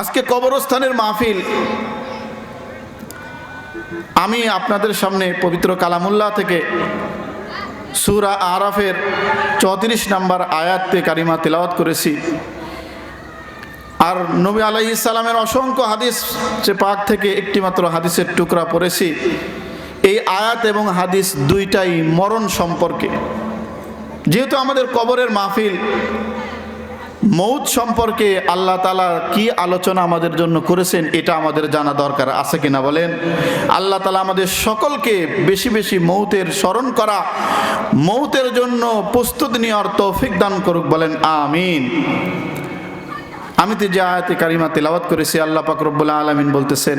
আজকে কবরস্থানের মাহফিল। আমি আপনাদের সামনে পবিত্র কালামুল্লাহ থেকে সুরা আরাফের চৌত্রিশ নাম্বার আয়াতে কারিমা তেলাওয়াত করেছি। আর নবী আলাই ইসালামের অসংখ্য হাদিস সে পাক থেকে একটিমাত্র হাদিসের টুকরা পড়েছি। এই আয়াত এবং হাদিস দুইটাই মরণ সম্পর্কে। যেহেতু আমাদের কবরের মাহফিল মৌত সম্পর্কে আল্লাহ তালা কি আলোচনা আমাদের জন্য করেছেন, এটা আমাদের জানা দরকার আছে কিনা বলেন? আল্লাহ তালা আমাদের সকলকে বেশি বেশি মৌতের স্মরণ করা, মৌতের জন্য প্রস্তুত নেওয়ার তৌফিক দান করুক বলেন, আমিন। আমি তো যে আয়াতে কারিমা তেলাওয়াত করেছি, আল্লাহ পাক রব্বুল আলমিন বলতেছেন,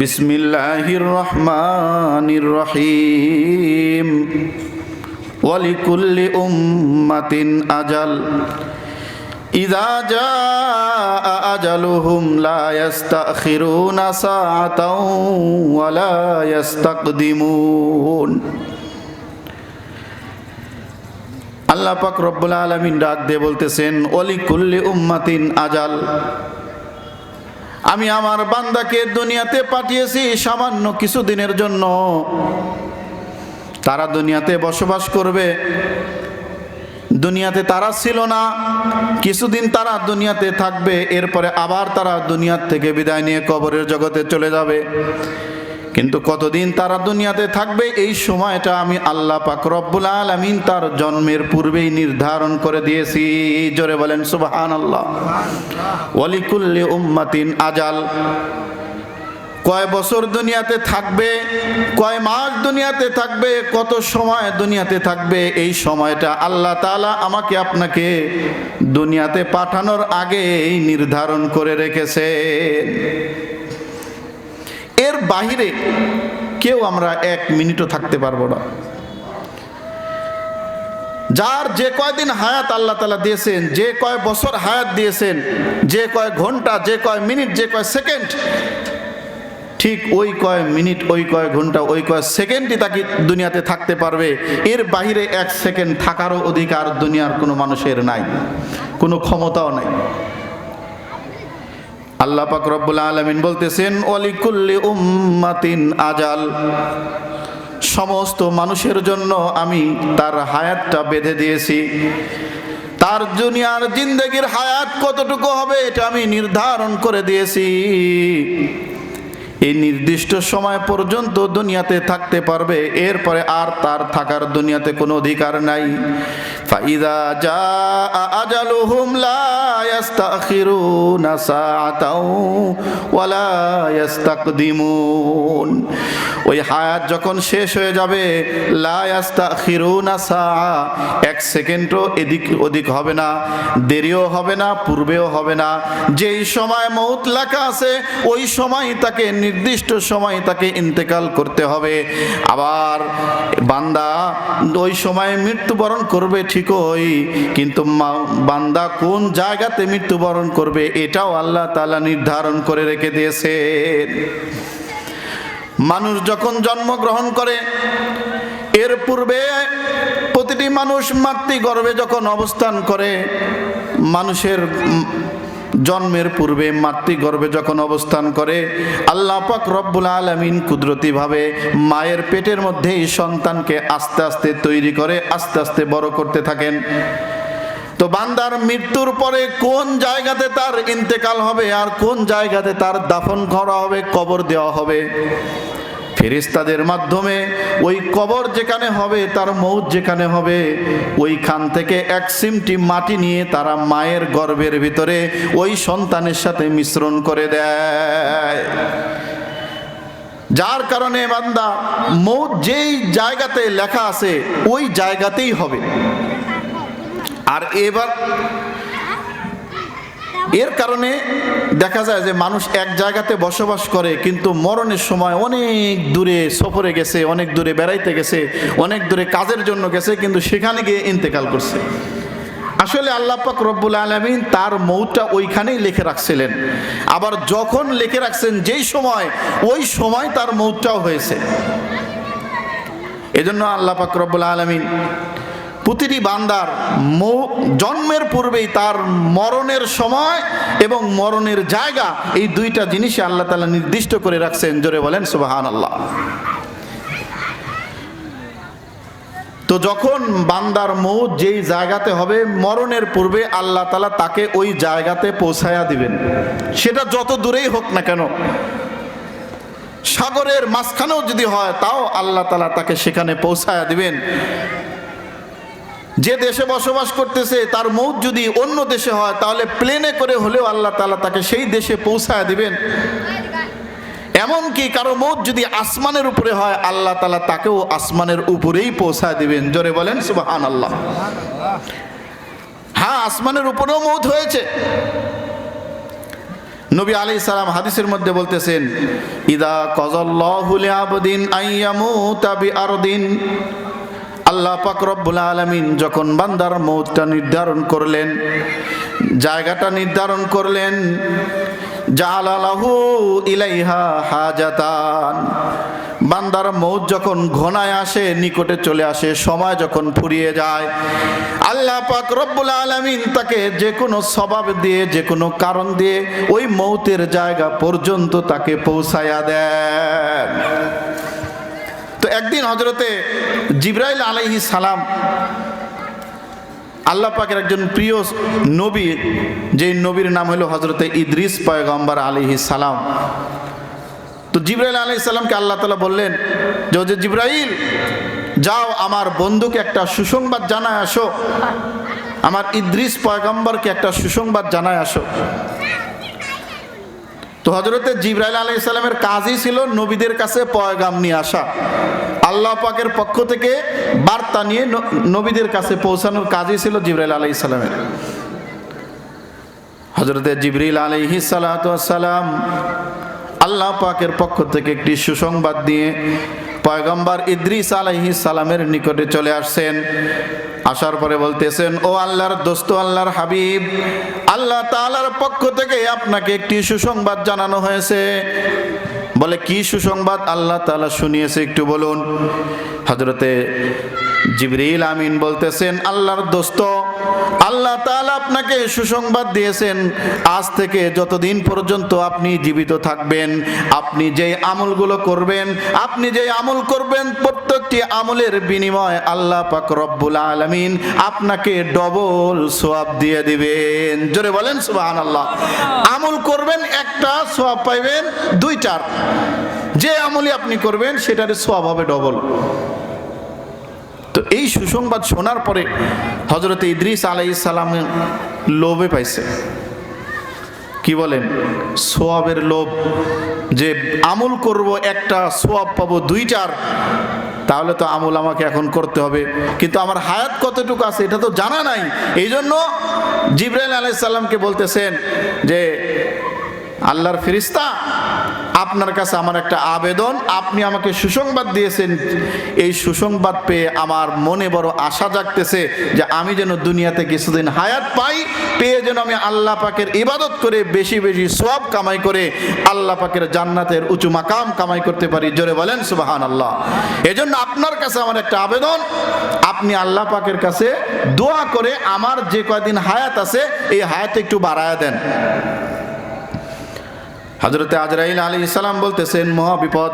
বিসমিল্লাহির রহমানির রহিম। ওয়ালিকুল্লি উম্মাতিন আজাল। ইদা জা আজালুহুম লা ইস্তাখিরুনা সাআতাও ওয়া লা আল্লাহ পাক রব্বুল আলামিন ডাক দিয়ে বলতেছেন ওলি কুল্লি উম্মাতিন আজাল। আমি আমার বান্দাকে দুনিয়াতে পাঠিয়েছি সামান্য কিছু দিনের জন্য। তারা দুনিয়াতে বসবাস করবে। দুনিয়াতে তারা ছিল না। কিছুদিন তারা দুনিয়াতে থাকবে, এরপরে আবার তারা দুনিয়ার থেকে বিদায় নিয়ে কবরের জগতে চলে যাবে। কিন্তু কতদিন তারা দুনিয়াতে থাকবে, এই সময়টা আমি আল্লাহ পাক রব্বুল আলমিন তার জন্মের পূর্বেই নির্ধারণ করে দিয়েছি। জোরে বলেন সুবাহান আল্লাহ ওয়ালিকুল্লি উম্মাতিন আজাল। কয় বছর দুনিয়াতে থাকবে, কয় মাস দুনিয়াতে থাকবে, কত সময় দুনিয়াতে থাকবে, এই সময়টা আল্লাহ তালা আমাকে আপনাকে দুনিয়াতে পাঠানোর আগেই নির্ধারণ করে রেখেছে। এর বাহিরে কেউ আমরা এক মিনিটও থাকতে পারব না। যার যে কয়দিন হায়াত আল্লাহ তালা দিয়েছেন, যে কয় বছর হায়াত দিয়েছেন, যে কয় ঘণ্টা, যে কয় মিনিট, যে কয় সেকেন্ড ঠিক ওই কয় মিনিট, ওই কয় ঘণ্টা, ওই কয় সেকেন্ডই তাকে দুনিয়াতে থাকতে পারবে। এর বাহিরে এক সেকেন্ড থাকারও অধিকার দুনিয়ার কোনো মানুষের নাই, কোনো ক্ষমতাও নাই। আল্লাহ পাক রব্বুল আলমিন বলতেছেন অলিকুল্লি উম্মাতিন আজাল। সমস্ত মানুষের জন্য আমি তার হায়াতটা বেঁধে দিয়েছি। তার দুনিয়ার জিন্দগির হায়াত কতটুকু হবে এটা আমি নির্ধারণ করে দিয়েছি। এই নির্দিষ্ট সময় পর্যন্ত দুনিয়াতে থাকতে পারবে, এরপরে আর তার থাকার দুনিয়াতে কোনো অধিকার নাই। ফাইদা যা আজালুহুম লা ইয়াস্তাখিরুনা সাআতাও ওয়ালা ওই হায়াত যখন শেষ হয়ে যাবে, লা ইয়াস্তাখিরুনা সাআ, এক সেকেন্ডও এদিক ওদিক হবে না, দেরিও হবে না, পূর্বেও হবে না। যেই সময় মৌত লেখা আছে, ওই সময় তাকে নির্দিষ্ট সময় তাকে ইন্তেকাল করতে হবে। আবার বান্দা ওই সময় মৃত্যুবরণ করবে ঠিকই, কিন্তু বান্দা কোন জায়গাতে মৃত্যুবরণ করবে এটাও আল্লাহ তালা নির্ধারণ করে রেখে দিয়েছেন। মানুষ যখন জন্মগ্রহণ করে, এর পূর্বে প্রতিটি মানুষ মাতৃগর্ভে যখন অবস্থান করে, মানুষের জন্মের পূর্বে মাতৃগর্ভে যখন অবস্থান করে, আল্লাহ পাক রব্বুল আলমিন কুদরতিভাবে মায়ের পেটের মধ্যেই সন্তানকে আস্তে আস্তে তৈরি করে, আস্তে আস্তে বড় করতে থাকেন। তো বান্দার মৃত্যুর পরে কোন জায়গাতে তার ইন্তেকাল হবে আর কোন জায়গাতে তার দাফন করা হবে, কবর দেওয়া হবে? ফেরিস্তাদের মাধ্যমে ওই কবর যেখানে হবে, তার মৌত যেখানে হবে, ওইখান থেকে এক সিমটি মাটি নিয়ে তারা মায়ের গর্ভের ভিতরে ওই সন্তানের সাথে মিশ্রণ করে দেয়। যার কারণে বান্দা মৌত যেই জায়গাতে লেখা আছে, ওই জায়গাতেই হবে। আর এবার এর কারণে দেখা যায় যে মানুষ এক জায়গাতে বসবাস করে, কিন্তু মরণের সময় অনেক দূরে সফরে গেছে, অনেক দূরে বেড়াইতে গেছে, অনেক দূরে কাজের জন্য গেছে, কিন্তু সেখানে গিয়ে ইন্তেকাল করছে। আসলে আল্লাহ পাক রব্বুল আলমিন তার মৌটা ওইখানেই লিখে রাখছিলেন। আবার যখন লিখে রাখছেন যেই সময়, ওই সময় তার মৌটাও হয়েছে। এজন্য আল্লাহ পাক রব্বুল আলমিন প্রতিটি বান্দার মৌ- জন্মের পূর্বেই তার মরণের সময় এবং মরণের জায়গা, এই দুইটা জিনিসই আল্লাহ তালা নির্দিষ্ট করে রাখছেন। জোরে বলেন সুবাহান আল্লাহ তো যখন বান্দার মৌত যেই জায়গাতে হবে, মরণের পূর্বে আল্লাহ তালা তাকে ওই জায়গাতে পৌঁছায়া দিবেন। সেটা যত দূরেই হোক না কেন, সাগরের মাঝখানেও যদি হয়, তাও আল্লাহ তালা তাকে সেখানে পৌঁছায়া দিবেন। যে দেশে বসবাস করতেছে, তার মৌত যদি অন্য দেশে হয়, তাহলে প্লেনে করে হলেও আল্লাহ তালা তাকে সেই দেশে পৌঁছায় দিবেন। এমনকি কারও মৌত যদি আসমানের উপরে হয়, আল্লাহ তালা তাকেও আসমানের উপরেই পৌঁছায় দিবেন। জোরে বলেন সুবাহান আল্লাহ হ্যাঁ আসমানের উপরেও মৌত হয়েছে। নবী আলী সালাম হাদিসের মধ্যে বলতেছেন, ইদা কজল্লাহুল আবদিন আইয়ামু তাবি আরদিন। আল্লাহ পাক রব্বুল আলামিন যখন বান্দার মৌতটা নির্ধারণ করলেন, জায়গাটা নির্ধারণ করলেন, জালালাহু ইলাইহা হাজাতান। বান্দার মৌত যখন ঘনায় আসে, নিকটে চলে আসে, সময় যখন ফুরিয়ে যায়, আল্লাহ পাক রব্বুল আলামিন তাকে যে কোনো স্বভাব দিয়ে, যে কোনো কারণ দিয়ে ওই মৌতের জায়গা পর্যন্ত তাকে পৌঁছায়া দেন। তো একদিন হজরতে জিব্রাইল আলাইহি সালাম আল্লাহ পাকের একজন প্রিয় নবী যে নবীর নাম হলো হজরতে ইদ্রিস পয়গম্বর আলিহি সালাম। তো জিব্রাইল আলি সাল্লামকে আল্লাহ তালা বললেন যে জিব্রাইল, যাও আমার বন্ধুকে একটা সুসংবাদ জানায় আসো। আমার ইদ্রিস পয়গম্বরকে একটা সুসংবাদ জানায় আসো। তো হজরতে জিব্রাইল আলাই সাল্লামের কাজই ছিল নবীদের কাছে পয়গাম নিয়ে আসা। আল্লাহ পাকের পক্ষ থেকে বার্তা নিয়ে নবীদের কাছে পৌঁছানোর কাজই ছিল জিব্রাইল আলাই সাল্লামের হজরতে জিবরিল আলাইহি সালাম আল্লাহ পাকের পক্ষ থেকে একটি সুসংবাদ দিয়ে পয়গম্বর ইদ্রিস আলাইহি সালামের নিকটে চলে আসছেন। আসার পরে বলতেছেন, ও আল্লাহর দোস্ত, আল্লাহর হাবিব, আল্লাহ তালার পক্ষ থেকে আপনাকে একটি সুসংবাদ জানানো হয়েছে। বলে, কি সুসংবাদ? আল্লাহ তালা শুনিয়েছে, একটু বলুন। হজরতে জিবরিল আমিন বলতেছেন, আল্লাহর দোস্ত, আল্লাহ তাআলা আপনাকে সুসংবাদ দিয়েছেন। আজ থেকে যতদিন পর্যন্ত আপনি জীবিত থাকবেন, আপনি যে আমলগুলো করবেন, আপনি যে আমল করবেন, প্রত্যেকটি আমলের বিনিময় আল্লাহ পাক রব্বুল আলামিন আপনাকে ডবল সোয়াব দিয়ে দিবেন। জোরে বলেন, সুবহানাল্লাহ। আমল করবেন, একটা সোয়াব পাইবেন, দুইটার। যে আমলই আপনি করবেন, সেটার সোয়াব হবে ডবল। তো এই সুসংবাদ শোনার পরে হজরত ইদ্রিস আলাই সালাম লোভে পাইছে। কি বলেন? সোয়াবের লোভ যে আমল করব, একটা সোয়াব পাবো, দুইটার, তাহলে তো আমল আমাকে এখন করতে হবে। কিন্তু আমার হায়াত কতটুকু আছে এটা তো জানা নাই। এই জন্য জিব্রাইল আলাইসাল্লামকে বলতেছেন যে, আল্লাহর ফিরিস্তা আপনার কাছে আমার একটা আবেদন। আপনি আমাকে সুসংবাদ দিয়েছেন। এই সুসংবাদ পেয়ে আমার মনে বড় আশা জাগতেছে যে আমি যেন দুনিয়াতে কিছুদিন হায়াত পাই, পেয়ে যেন আমি আল্লাহ পাকের ইবাদত করে বেশি বেশি সব কামাই করে আল্লাহ পাকের জান্নাতের উঁচু মাকাম কামাই করতে পারি। জোরে বলেন সুবাহান আল্লাহ এজন্য আপনার কাছে আমার একটা আবেদন। আপনি আল্লাহ পাকের কাছে দোয়া করে আমার যে কয়দিন হায়াত আছে, এই হায়াত একটু বাড়ায় দেন। হজরতে আজরাইল আলী ইসলাম বলতেছেন, মহা বিপদ।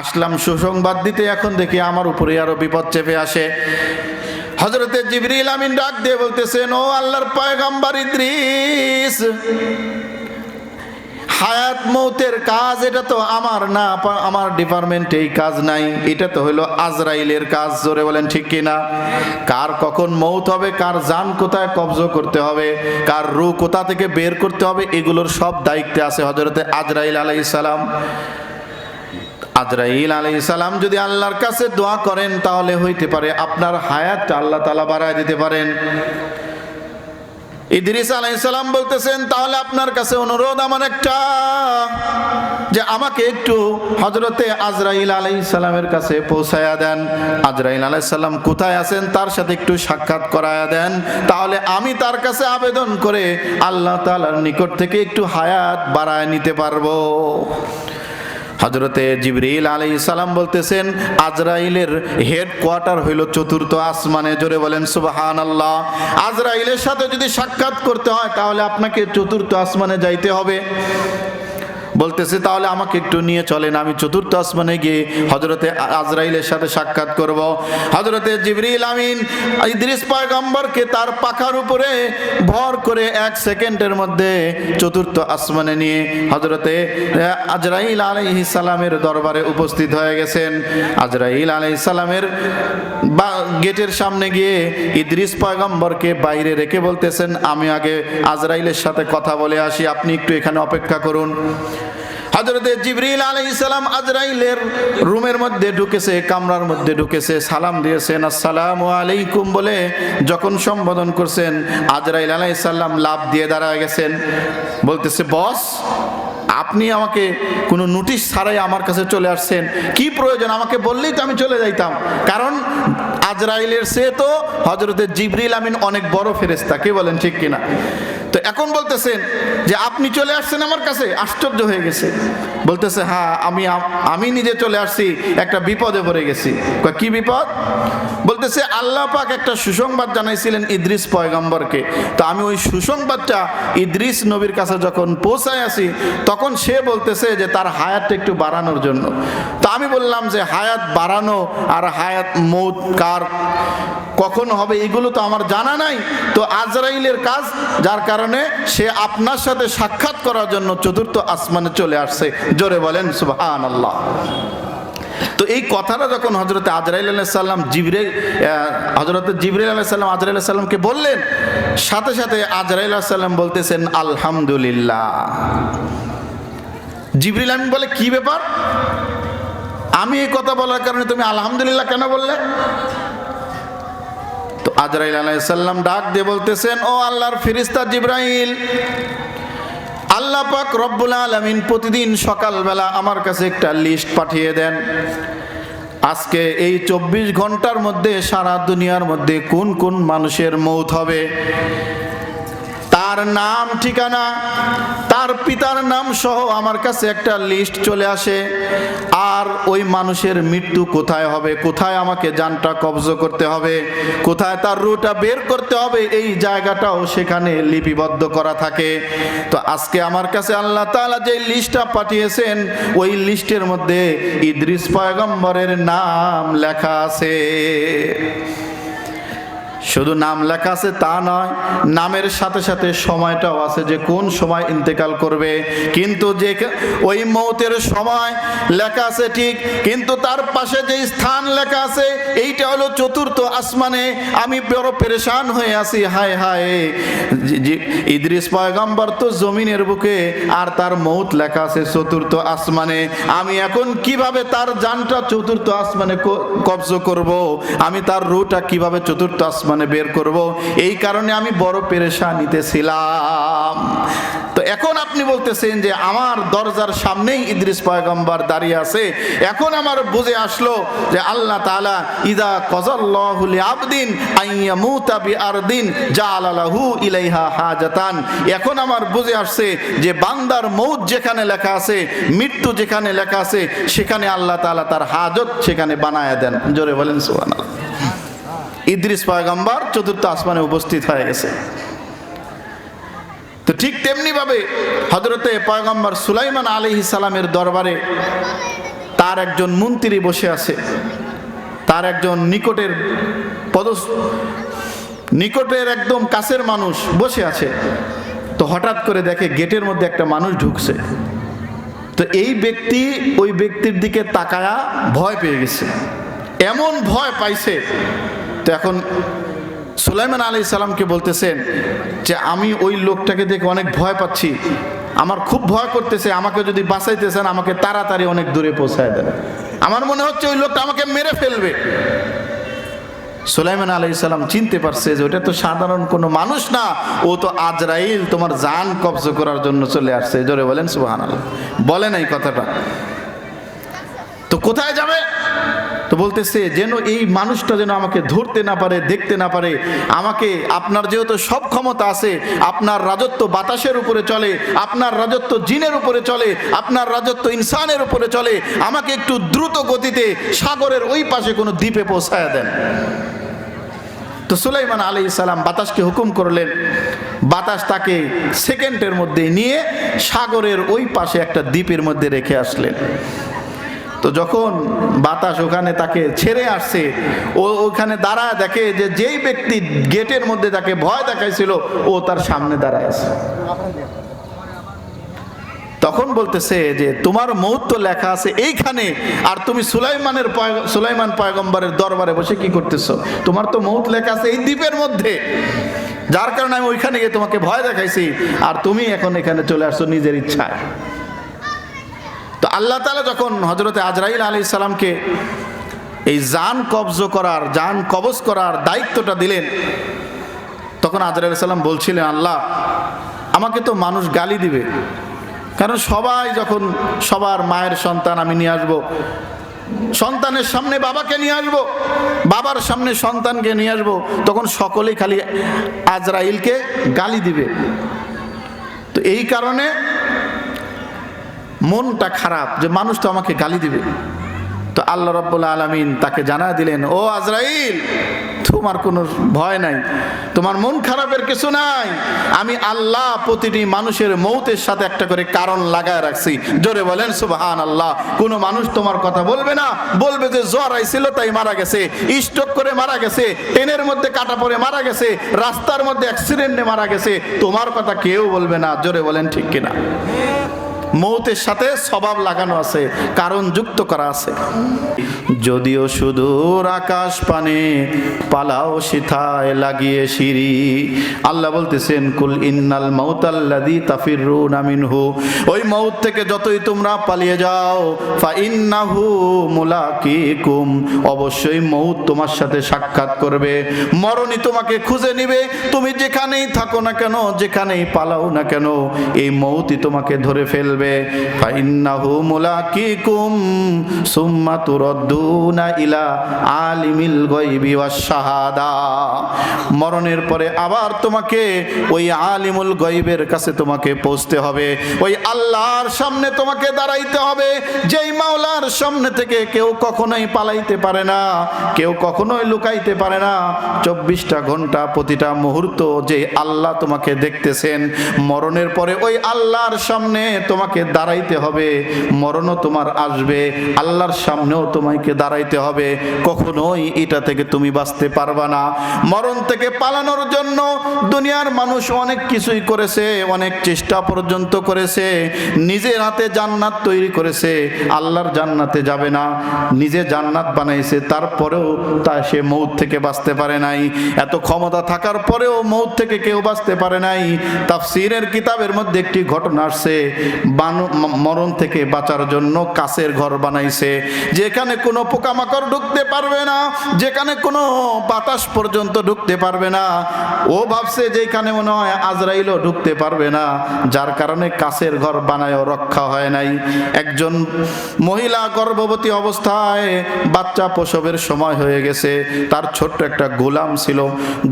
আসলাম সুসংবাদ দিতে, এখন দেখি আমার উপরে আরও বিপদ চেপে আসে। হজরতে জিবরিল আমিন ডাক দিয়ে বলতেছেন, ও আল্লাহর পায়গাম্বার ইদ্রিস হায়াত মৌতের কাজ, এটা তো আমার না আমার ডিপার্টমেন্টে এই কাজ নাই। এটা তো হলো আজরাইলের কাজ, জোরে বলেন ঠিক কিনা? কার কখন মৌত হবে, কার জান কোথায় কবজ করতে হবে, কার রু কোথা থেকে বের করতে হবে, এগুলোর সব দায়িত্বে আছে হজরতে আজরাইল আলাইহিস সালাম। আজরাইল আলাইহিস সালাম যদি আল্লাহর কাছে দোয়া করেন, তাহলে হইতে পারে আপনার হায়াতটা আল্লাহ তালা বাড়ায় দিতে পারেন। ইদ্রিস আলাইসালাম বলতেছেন, তাহলে আপনার কাছে অনুরোধ আমার একটা, যে আমাকে একটু হজরতে আজরাইল আলাইসালামের কাছে পৌঁছায়া দেন। আজরাইল আলাইসাল্লাম কোথায় আছেন? তার সাথে একটু সাক্ষাৎ করায়া দেন। তাহলে আমি তার কাছে আবেদন করে আল্লাহ তালার নিকট থেকে একটু হায়াত বাড়ায় নিতে পারব। হজরতে জিবরিল আলী সালাম বলতেছেন, আজরাইলের হেড কোয়ার্টার হইল চতুর্থ আসমানে। জোরে বলেন সুবাহান আল্লাহ আজরাইলের সাথে যদি সাক্ষাৎ করতে হয়, তাহলে আপনাকে চতুর্থ আসমানে যাইতে হবে। বলতেছে, তাহলে আমাকে একটু নিয়ে চলেন, আমি চতুর্থ আসমানে গিয়ে হজরতে আজরাইলের সাথে সাক্ষাৎ করব। হজরতে জিবরিল আমিন ইদ্রিস পয়গম্বরকে তার পাখার উপরে ভর করে এক সেকেন্ডের মধ্যে চতুর্থ আসমানে নিয়ে হজরতে আজরাইল আলাইহি সালামের দরবারে উপস্থিত হয়ে গেছেন। আজরাইল আলাইহি সালামের বা, গেটের সামনে গিয়ে ইদ্রিস পয়গম্বরকে বাইরে রেখে বলতেছেন, আমি আগে আজরাইলের সাথে কথা বলে আসি, আপনি একটু এখানে অপেক্ষা করুন। হজরতে জিবরিল আলাইহিস সালাম আজরাইলের রুমের মধ্যে ঢুকেছে, কামরার মধ্যে ঢুকেছে, সালাম দিয়েছেন, আসসালামু আলাইকুম বলে যখন সম্বোধন করছেন, আজরাইল আলাইহিস সালাম লাভ দিয়ে দাঁড়ায় গেছেন, বলতেছে, বস, আপনি আমাকে কোনো নোটিশ ছাড়াই আমার কাছে চলে আসছেন। কি প্রয়োজন? আমাকে বললেই তো আমি চলে যাইতাম। কারণ আজরাইলের সে তো হজরতে জিবরিল আমিন অনেক বড় ফেরেস্তা কে বলেন, ঠিক কিনা? তো এখন বলতেছেন যে আপনি চলে আসছেন আমার কাছে আশ্চর্য হয়ে গেছে। বলতেছে হ্যাঁ আমি আমি নিজে চলে আসছি, একটা বিপদে পড়ে গেছি। কি বিপদ? বলতেছে, আল্লাহ পাক একটা সুসংবাদ জানাইছিলেন ইদ্রিস পয়গম্বরকে। তো আমি ওই সুসংবাদটা ইদ্রিস নবীর কাছে যখন পৌঁছায় আসি, তখন সে বলতেছে যে, তার হায়াতটা একটু বাড়ানোর জন্য। তো আমি বললাম যে, হায়াত বাড়ানো আর হায়াত মৌত কার? কখন হবে? এগুলো তো আমার জানা নাই। তো আজরাইলের কাজ, যার কারণে সে আপনার সাথে সাক্ষাৎ করার জন্য চতুর্থ আসমানে চলে আসছে। জোরে বলেন সুবহান আল্লাহ তো এই কথাটা যখন হজরত আজরাইল আলাইসাল্লাম জিবরে হজরত জিবরাইল আলাইসাল্লাম আজরাইল সাল্লামকে বললেন, সাথে সাথে আজরাইল সাল্লাম বলতেছেন, আলহামদুলিল্লাহ। জিবরিল আমিন বলে, কি ব্যাপার? আমি এই কথা বলার কারণে তুমি আলহামদুলিল্লাহ কেন বললে? তো আজরাইল আলাইসাল্লাম ডাক দিয়ে বলতেছেন, ও আল্লাহর ফিরিস্তা জিব্রাইল আল্লাহ পাক রব্বুল আলমিন প্রতিদিন সকালবেলা আমার কাছে একটা লিস্ট পাঠিয়ে দেন। আজকে এই চব্বিশ ঘণ্টার মধ্যে সারা দুনিয়ার মধ্যে কোন কোন মানুষের মৌত হবে? তার নাম, ঠিকানা, তার পিতার নাম সহ আমার কাছে একটা লিস্ট চলে আসে। আর ওই মানুষের মৃত্যু কোথায় হবে? কোথায় আমাকে যানটা কবজ করতে হবে? কোথায় তার রুটা বের করতে হবে? এই জায়গাটাও সেখানে লিপিবদ্ধ করা থাকে। তো আজকে আমার কাছে আল্লাহ তাআলা যে লিস্টটা পাঠিয়েছেন, ওই লিস্টের মধ্যে ইদ্রিস পয়গম্বরের নাম লেখা আছে। শুধু নাম লেখা আছে তা নয়, নামের সাথে সাথে সময়টাও আছে যে কোন সময় ইন্তেকাল করবে। কিন্তু যে ওই মৌতের সময় লেখা আছে ঠিক, কিন্তু তার পাশে যে স্থান লেখা আছে, এইটা হলো চতুর্থ আসমানে। আমি বড় পেরেশান হয়ে আছি, হায় হায়। ইদ্রিস পয়গম্বর তো জমিনের বুকে, আর তার মৌত লেখা আছে চতুর্থ আসমানে। আমি এখন কীভাবে তার জানটা চতুর্থ আসমানে কবজ করব? আমি তার রুটা কীভাবে চতুর্থ আসমানে বের করব, এই কারণে আমি বড় পেরেশানিতে ছিলাম তো এখন আপনি বলতেছেন যে আমার দরজার সামনেই ইদ্রিস পয়গম্বর দাঁড়িয়ে আছে। এখন আমার বুঝে আসলো যে আল্লাহ তাআলা, ইদা কজাল্লাহু লিআবদিন আইয়ামুতা বিআরদিন জাআলালাহু ইলাইহা হাজাতান। এখন আমার বুঝে আসছে যে বান্দার মৌত যেখানে লেখা আছে, মৃত্যু যেখানে লেখা আছে, সেখানে আল্লাহ তাআলা তার হাজত সেখানে বানায়া দেন। জোরে বলেন সুবহানাল্লাহ। ইদ্রিস পয়গম্বর চতুর্থ আসমানে উপস্থিত হয়ে গেছে। তো ঠিক তেমনি ভাবে হজরতে পয়গম্বর সুলাইমান আলী সালামের দরবারে তার একজন মন্ত্রী বসে আছে। তার একজন নিকটের পদ নিকটের একদম কাছের মানুষ বসে আছে। তো হঠাৎ করে দেখে গেটের মধ্যে একটা মানুষ ঢুকছে। তো এই ব্যক্তি ওই ব্যক্তির দিকে তাকায়া ভয় পেয়ে গেছে। এমন ভয় পাইছে তো এখন সুলাইমান আলী সালামকে বলতেছেন যে আমি ওই লোকটাকে দেখে অনেক ভয় পাচ্ছি। আমার খুব ভয় করতেছে, আমাকে যদি বাঁচাইতেছেন, আমাকে তাড়াতাড়ি অনেক দূরে পৌঁছায় দেন। আমার মনে হচ্ছে ওই লোকটা আমাকে মেরে ফেলবে। সুলাইমান আলাই সালাম চিনতে পারছে যে ওটা তো সাধারণ কোনো মানুষ না, ও তো আজরাইল, তোমার জান কবজ করার জন্য চলে আসছে। জোরে বলেন সুবাহান বলেন এই কথাটা। তো কোথায় যাবে? তো বলতেছে, যেন এই মানুষটা যেন আমাকে ধরতে না পারে, দেখতে না পারে, আমাকে আপনার যেহেতু সব ক্ষমতা আছে, আপনার রাজত্ব বাতাসের উপরে চলে, আপনার রাজত্ব জিনের উপরে চলে, আপনার রাজত্ব ইনসানের উপরে চলে, আমাকে একটু দ্রুত গতিতে সাগরের ওই পাশে কোনো দ্বীপে পৌঁছায় দেন। তো সুলাইমান আলী সালাম বাতাসকে হুকুম করলেন, বাতাস তাকে সেকেন্ডের মধ্যে নিয়ে সাগরের ওই পাশে একটা দ্বীপের মধ্যে রেখে আসলেন। তো যখন বাতাস ওখানে তাকে ছেড়ে আসছে, ও ওখানে দাঁড়ায় দেখে যে যেই ব্যক্তি গেটের মধ্যে তাকে ভয় দেখাইছিল, ও তার সামনে দাঁড়ায় আছে। তখন বলতেছে যে, তোমার মৌত লেখা আছে এইখানে, আর তুমি সুলাইমানের সুলাইমান পয়গম্বরের দরবারে বসে কি করতেছো? তোমার তো মৌত লেখা আছে এই দ্বীপের মধ্যে। যার কারণে আমি ওইখানে গিয়ে তোমাকে ভয় দেখাইছি, আর তুমি এখন এখানে চলে আসছো নিজের ইচ্ছায়। আল্লাহ তালা যখন হজরতে আজরাইল আলী সালামকে এই জান কবজ করার, জান কবজ করার দায়িত্বটা দিলেন, তখন আজরাইল সালাম বলছিলেন, আল্লাহ, আমাকে তো মানুষ গালি দিবে। কারণ সবাই যখন সবার মায়ের সন্তান আমি নিয়ে আসব, সন্তানের সামনে বাবাকে নিয়ে আসব, বাবার সামনে সন্তানকে নিয়ে আসব, তখন সকলেই খালি আজরাইলকে গালি দিবে। তো এই কারণে মনটা খারাপ যে মানুষ তো আমাকে গালি দিবে। তো আল্লাহ রব্বুল্লা আলমিন তাকে জানা দিলেন, ও আজরাইল, তোমার কোনো ভয় নাই, তোমার মন খারাপের কিছু নাই। আমি আল্লাহ প্রতিটি মানুষের মৌতের সাথে একটা করে কারণ লাগায় রাখছি। জোরে বলেন সুবাহান আল্লাহ কোনো মানুষ তোমার কথা বলবে না। বলবে যে জ্বর আইছিল, তাই মারা গেছে। স্ট্রোক করে মারা গেছে ট্রেনের মধ্যে কাটা পড়ে মারা গেছে, রাস্তার মধ্যে অ্যাক্সিডেন্টে মারা গেছে। তোমার কথা কেউ বলবে না, জোরে বলেন ঠিক কিনা? মৌতের সাথে স্বভাব লাগানো আছে, কারণ যুক্ত করা আছে। যদিও সুদূর আকাশ পানে পালাও সিথায় লাগিয়ে সিঁড়ি, আল্লাহ বলতেছেন, কুল ইন্নাল মাউতাল্লাদি তাফিরুন আমিনহু ওই মৌত থেকে যতই তোমরা পালিয়ে যাও ফা ইন্নাহু মুলাকিকুম। অবশ্যই মৌত তোমার সাথে সাক্ষাৎ করবে। মরণই তোমাকে খুঁজে নিবে। তুমি যেখানেই থাকো না কেন, যেখানেই পালাও না কেন, এই মৌতই তোমাকে ধরে ফেলবে। শাহাদা মরণের পরে আবার তোমাকে ওই আলিমুল গায়বের কাছে তোমাকে পৌঁছতে হবে। ওই আল্লাহর সামনে তোমাকে দাঁড়াইতে হবে। যেই মাওলার সামনে থেকে কেউ কখনোই পালাইতে পারে না, কেউ কখনোই লুকাইতে পারে না। চব্বিশটা ঘণ্টা প্রতিটা মুহূর্ত যে আল্লাহ তোমাকে দেখতেছেন। মরণের পরে ওই আল্লাহর সামনে তোমাকে দাঁড়াইতে হবে, মরণও তোমার আসবে, আল্লাহর সামনেও তোমাকে দাঁড়াইতে হবে, কখনোই এটা থেকে তুমি বাঁচতে পারবা না। মরণ থেকে পালানোর জন্য দুনিয়ার মানুষ অনেক কিছুই করেছে, অনেক চেষ্টা পর্যন্ত করেছে, নিজের হাতে জান্নাত তৈরি করেছে, আল্লাহর জান্নাতে যাবে না, নিজে জান্নাত বানাইছে, তারপরেও তা সে মৌত থেকে বাঁচতে পারে নাই। এত ক্ষমতা থাকার পরেও মৌত থেকে কেউ বাঁচতে পারে নাই। তাফসিরের কিতাবের মধ্যে একটি ঘটনা আসছে মরণ থেকে বাঁচার জন্য কাছের ঘর বানাইছে। যেখানে কোনো পোকামাকড় ঢুকতে পারবে না, যেখানে কোনো বাতাস পর্যন্ত ঢুকতে পারবে না, ও ভাবছে যেখানে মনে হয় আজরাইলও ঢুকতে পারবে না। যার কারণে কাছের ঘর বানায়ও রক্ষা হয় নাই। একজন মহিলা গর্ভবতী অবস্থায় বাচ্চা প্রসবের সময় হয়ে গেছে। তার ছোট্ট একটা গোলাম ছিল।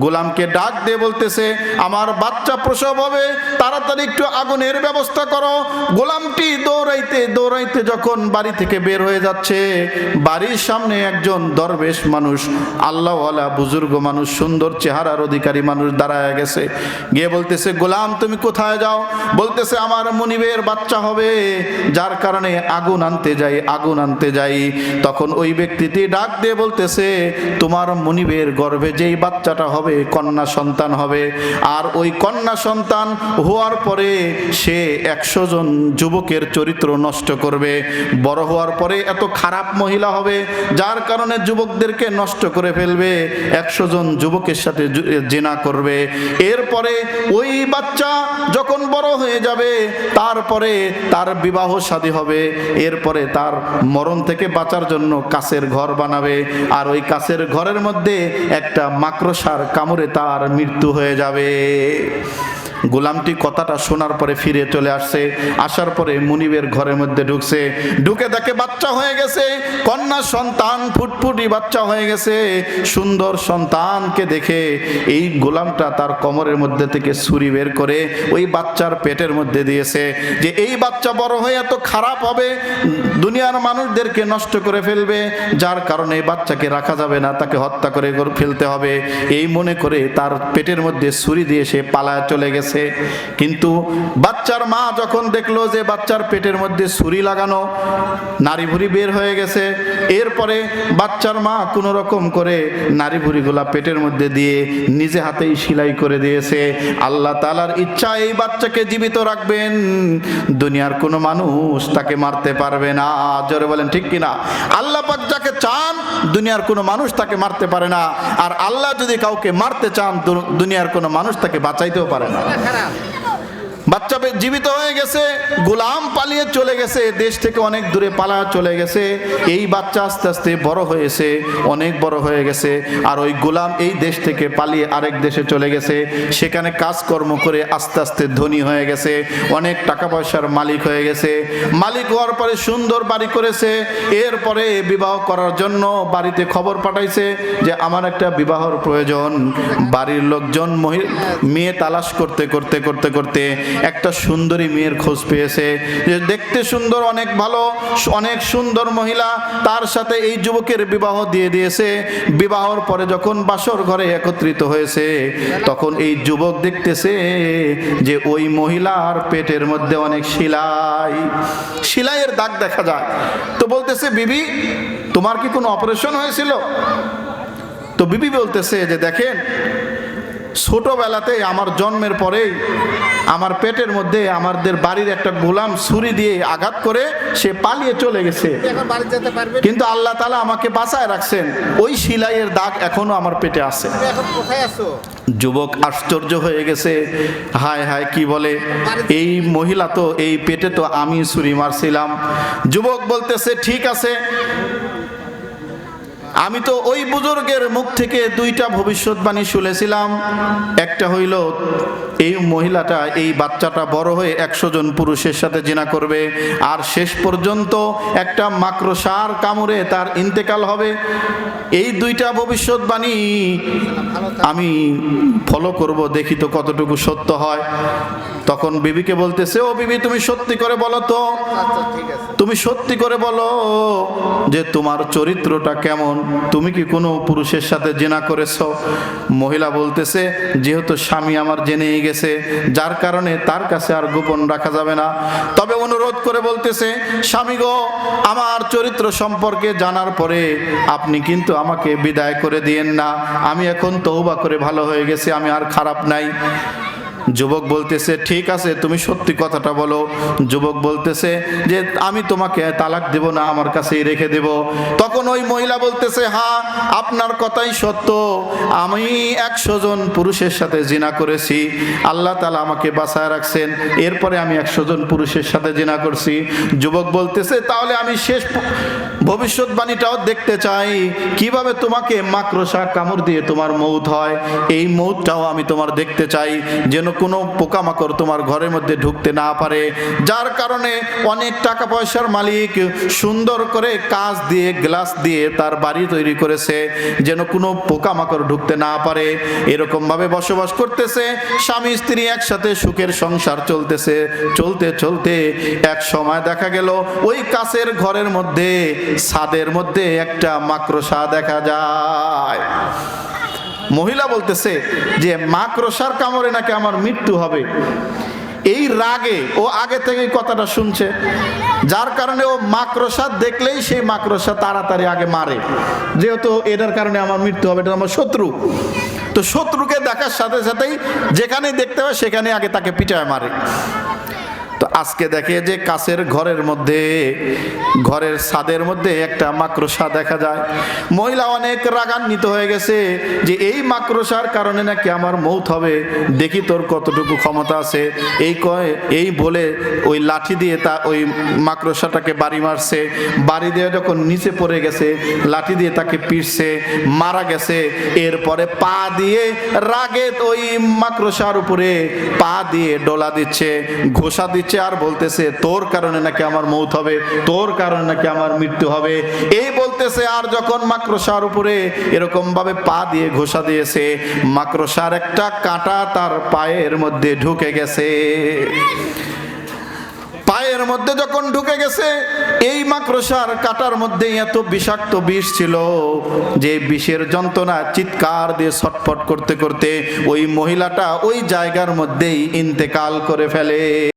গোলামকে ডাক দিয়ে বলতেছে, আমার বাচ্চা প্রসব হবে, তাড়াতাড়ি একটু আগুনের ব্যবস্থা করো। গোলামটি দৌড়াইতে দৌড়াইতে যখন বাড়ি থেকে বের হয়ে যাচ্ছে, বাড়ির সামনে একজন দরবেশ মানুষ, আল্লাহওয়ালা বুজুর্গ মানুষ, সুন্দর চেহারার অধিকারী মানুষ দাঁড়ায় গেছে। গিয়ে বলতেছে, গোলাম, তুমি কোথায় যাও? বলতেছে, আমার মনিবের বাচ্চা হবে, যার কারণে আগুন আনতে যাই, আগুন আনতে যাই। তখন ওই ব্যক্তিটি ডাক দিয়ে বলতেছে, তোমার মনিবের গর্ভে যেই বাচ্চাটা হবে, কন্যা সন্তান হবে। আর ওই কন্যা সন্তান হওয়ার পরে সে একশো জন যুবকের চরিত্র নষ্ট করবে, বড় হওয়ার পরে এত খারাপ মহিলা হবে, যার কারণে যুবকদেরকে নষ্ট করে ফেলবে, একশো জন যুবকের সাথে জেনা করবে। এরপরে ওই বাচ্চা যখন বড় হয়ে যাবে, তারপরে তার বিবাহ শাদী হবে, এরপরে তার মরণ থেকে বাঁচার জন্য কাছের ঘর বানাবে, আর ওই কাছের ঘরের মধ্যে একটা মাকড়সার কামড়ে তার মৃত্যু হয়ে যাবে। গোলামটি কথাটা শোনার পরে ফিরে চলে আসছে। আসার পরে মুনিবের ঘরের মধ্যে ঢুকছে। ঢুকে দেখে বাচ্চা হয়ে গেছে। কন্যা সন্তান, ফুটফুটি বাচ্চা হয়ে গেছে। সুন্দর সন্তানকে দেখে এই গোলামটা তার কোমরের মধ্যে থেকে ছুরি বের করে ওই বাচ্চার পেটের মধ্যে দিয়েছে। যে এই বাচ্চা বড় হয়ে এত খারাপ হবে, দুনিয়ার মানুষদেরকে নষ্ট করে ফেলবে, যার কারণে বাচ্চাকে রাখা যাবে না, তাকে হত্যা করে ফেলতে হবে। এই মনে করে তার পেটের মধ্যে ছুরি দিয়ে সে পালায় চলে গেছে। কিন্তু বাচ্চার মা যখন দেখল যে বাচ্চার পেটের মধ্যে ছুরি লাগানো নারী ভুড়ি বের হয়ে গেছে, এরপরে বাচ্চার মা কোনো রকম করে নারী ভুড়িগুলা পেটের মধ্যে দিয়ে নিজে হাতেই সেলাই করে দিয়েছে। আল্লাহ তালার ইচ্ছা এই বাচ্চাকে জীবিত রাখবেন। দুনিয়ার কোনো মানুষ তাকে মারতে পারবে না। জোরে বলেন, ঠিক কিনা? আল্লাহ পাক যাকে চান, দুনিয়ার কোনো মানুষ তাকে মারতে পারে না। আর আল্লাহ যদি কাউকে মারতে চান দুনিয়ার কোনো মানুষ তাকে বাঁচাইতেও পারে না। বাচ্চা বে- জীবিত হয়ে গেছে, গোলাম পালিয়ে চলে গেছে, দেশ থেকে অনেক দূরে পালা চলে গেছে, এই বাচ্চা আস্তে আস্তে বড় হয়েছে, অনেক বড় হয়ে গেছে, আর ওই গোলাম এই দেশ থেকে পালিয়ে আরেক দেশে চলে গেছে, সেখানে কাজকর্ম করে আস্তে আস্তে ধনী হয়ে গেছে, অনেক টাকা পয়সার মালিক হয়ে গেছে, মালিক হওয়ার পরে সুন্দর বাড়ি করেছে, এরপরে বিবাহ করার জন্য বাড়িতে খবর পাঠাইছে যে আমার একটা বিবাহর প্রয়োজন, বাড়ির লোকজন মেয়ে তালাশ করতে করতে করতে করতে একটা সুন্দরী মেয়ের খোঁজ পেয়েছে যে দেখতে সুন্দর, অনেক ভালো, অনেক সুন্দর মহিলা, তার সাথে এই যুবকের বিবাহ দিয়ে দিয়েছে। বিবাহর পরে যখন বাসর ঘরে একত্রিত হয়েছে, তখন এই যুবক দেখতেছে যে ওই মহিলার পেটের মধ্যে অনেক শিলাই শিলাইয়ের দাগ দেখা যায়। তো বলতেছে, বিবি, তোমার কি কোনো অপারেশন হয়েছিল? তো বিবি বলতেছে যে, দেখেন ছোটবেলাতে আমার জন্মের পরেই আমার পেটের মধ্যে আমাদের বাড়ির একটা গোলাম ছুরি দিয়ে আঘাত করে সে পালিয়ে চলে গেছে। কিন্তু আল্লাহ তালা আমাকে বাঁচায় রাখছেন। ওই সিলাইয়ের দাগ এখনও আমার পেটে আছো। যুবক আশ্চর্য হয়ে গেছে। হায় হায় কি বলে? এই মহিলা তো এই পেটে তো আমি ছুরি মারছিলাম। যুবক বলতেছে ঠিক আছে আমি তো ওই বুজুর্গের মুখ থেকে দুইটা ভবিষ্যৎবাণী শুনেছিলাম। একটা হইল এই মহিলাটা এই বাচ্চাটা বড় হয়ে একশো জন পুরুষের সাথে জিনা করবে আর শেষ পর্যন্ত একটা মাক্রসার কামড়ে তার ইন্তেকাল হবে। এই দুইটা ভবিষ্যৎবাণী আমি ফলো করব দেখি তো কতটুকু সত্য হয়। তখন বিবিকে বলতেছে ও বিবি তুমি সত্যি করে বলো তো। আচ্ছা তুমি সত্যি করে বলো যে তোমার চরিত্রটা কেমন? তুমি কি কোনো পুরুষের সাথে জেনা করেছ? মহিলা বলতেছে, যেহেতু স্বামী আমার জেনেই গেছে, যার কারণে তার কাছে আর গোপন রাখা যাবে না। তবে অনুরোধ করে বলতেছে, স্বামী গো, আমার চরিত্র সম্পর্কে জানার পরে আপনি কিন্তু আমাকে বিদায় করে দিয়েন না। আমি এখন তৌবা করে ভালো হয়ে গেছি, আমি আর খারাপ নাই। যুবক বলতেছে, ঠিক আছে, তুমি সত্যি কথাটা বলো। যুবক বলতেছে যে, আমি তোমাকে তালাক দেব না, আমার কাছেই রেখে দেব। তখন ওই মহিলা বলতেছে হ্যাঁ আপনার কথাই সত্য। আমি একশো জন পুরুষের সাথে জিনা করেছি। আল্লাহ তালা আমাকে বাঁচায় রাখছেন। এরপরে আমি একশো জন পুরুষের সাথে জিনা করছি। যুবক বলতেছে, তাহলে আমি শেষ ভবিষ্যৎবাণীটাও দেখতে চাই। কীভাবে তোমাকে মাকড়সা কামড় দিয়ে তোমার মৌত হয়, এই মৌতটাও আমি তোমার দেখতে চাই। যেন কোনো পোকামাকড় তোমার ঘরের মধ্যে ঢুকতে না পারে। যার কারণে অনেক টাকা পয়সার মালিক সুন্দর করে কাঁচ দিয়ে, গ্লাস দিয়ে তার বাড়ি তৈরি করেছে, যেন কোনো পোকামাকড় ঢুকতে না পারে। এরকমভাবে বসবাস করতেছে, স্বামী স্ত্রী একসাথে সুখের সংসার চলতেছে, চলতে চলতে এক সময় দেখা গেল, ওই কাছের ঘরের মধ্যে ছাদের মধ্যে একটা মাকড়সা দেখা যায়। মহিলা বলতেছে যে, মাকড়সার কামড়ে নাকি আমার মৃত্যু হবে? এই রাগে ও আগে থেকেই কথাটা শুনছে। যার কারণে ও মাকড়সা দেখলেই সেই মাকড়সা তাড়াতাড়ি আগে মারে। যেহেতু এটার কারণে আমার মৃত্যু হবে, এটা আমার শত্রু। তো শত্রুকে দেখার সাথে সাথেই যেখানেই দেখতে হয় সেখানে আগে তাকে পিটায় মারে। আজকে দেখে যে কাছের ঘরের মধ্যে, ঘরের ছাদের মধ্যে একটা মাকড়সা দেখা যায়। মহিলা অনেক রাগান্বিত হয়ে গেছে যে এই মাকড়সার কারণে নাকি আমার মৌত হবে। দেখি তোর কতটুকু ক্ষমতা আছে। এই কয়, এই বলে ওই লাঠি দিয়ে তা ওই মাকড়সাটাকে বাড়ি মারছে। বাড়ি দিয়ে যখন নিচে পড়ে গেছে, লাঠি দিয়ে তাকে পিটছে, মারা গেছে। এরপরে পা দিয়ে রাগে ওই মাকড়সার উপরে পা দিয়ে ডলা দিচ্ছে, ঘোষা দিচ্ছে আর বলতেছে, তোর কারণে নাকি আমার মৌত হবে, তোর কারণে নাকি আমার মৃত্যু হবে? এই বলতেছে, আর যখন মাকড়সার উপরে এরকম ভাবে পা দিয়ে ঘোষা দিয়েছে, মাকড়সার একটা কাঁটা তার পায়ের মধ্যে ঢুকে গেছে। পায়ের মধ্যে যখন ঢুকে গেছে, এই মাকড়সার কাটার মধ্যে এত বিষাক্ত বিষ ছিল যে বিষের যন্ত্রণা চিৎকার দিয়ে ছটফট করতে করতে ওই মহিলাটা ওই জায়গার মধ্যেই ইন্তেকাল করে ফেলে।